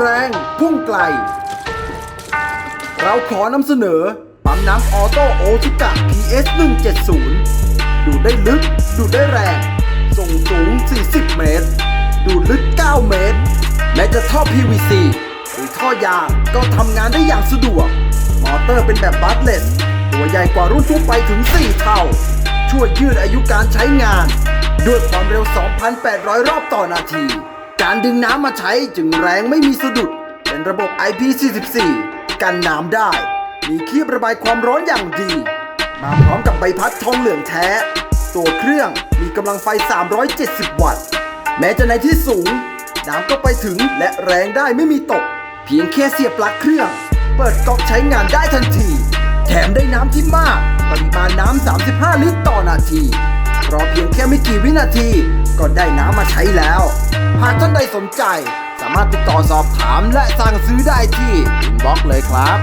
แรง พุ่งไกล เราขอนำเสนอ ปั๊มน้ำออโต้โอชิกะ PS 170 ดูดได้ลึก ดูดได้แรง ส่งสูง 40 เมตร ดูดลึก 9 เมตรแม้จะท่อ PVC หรือท่อยางก็ทำงานได้อย่างสะดวก มอเตอร์เป็นแบบบัสเลสตัวใหญ่กว่ารุ่นทั่วไปถึง 4 เท่า ช่วยยืดอายุการใช้งาน ด้วยความเร็ว 2,800 รอบต่อนาที การดึงน้ำมาใช้จึงแรงไม่มีสะดุด เป็นระบบ IP44 กันน้ำได้ มีคีบระบายความร้อนอย่างดี มาพร้อมกับใบพัดทองเหลืองแท้ ตัวเครื่องมีกำลังไฟ 370 วัตต์ แม้จะในที่สูง น้ำก็ไปถึงและแรงได้ไม่มีตก เพียงแค่เสียบปลั๊กเครื่อง เปิดก๊อกใช้งานได้ทันที แถมได้น้ำที่มาก ปริมาณน้ำ35 ลิตรต่อนาที รอเพียงแค่ไม่กี่วินาที ก็ได้น้ำมาใช้แล้ว หากท่านใดสนใจ สามารถติดต่อสอบถามและสั่งซื้อได้ที่อินบ็อกซ์เลยครับ